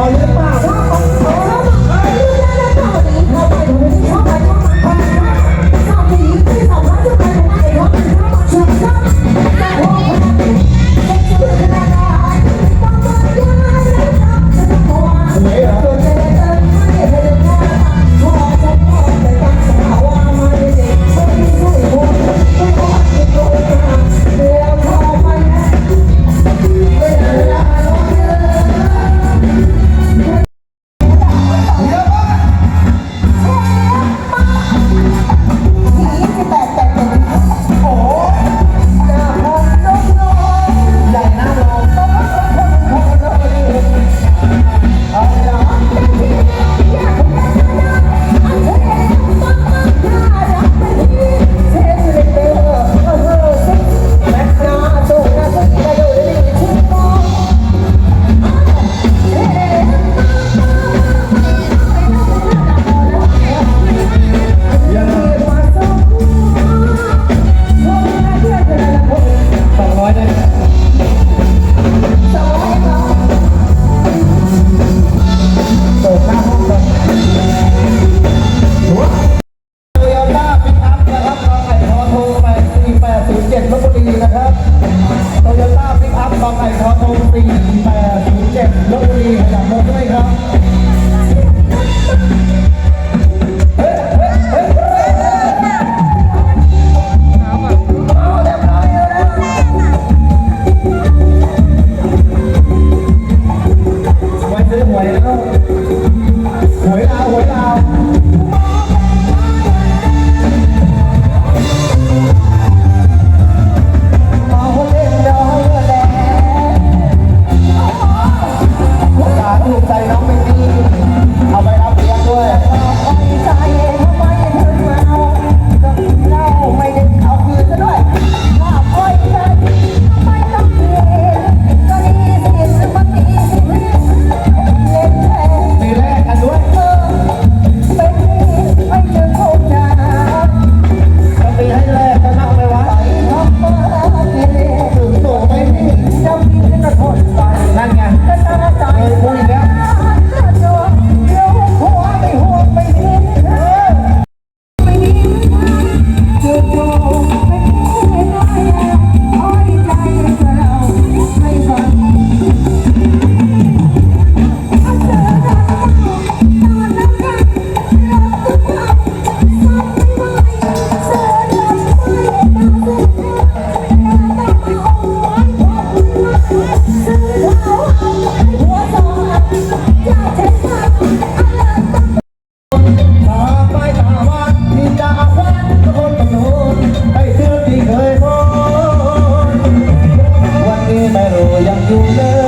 อเยอล่ป ติ่งแปดศูเจ็ดลบบุรีขยับรถด้วยครับไว้ซื้ your love.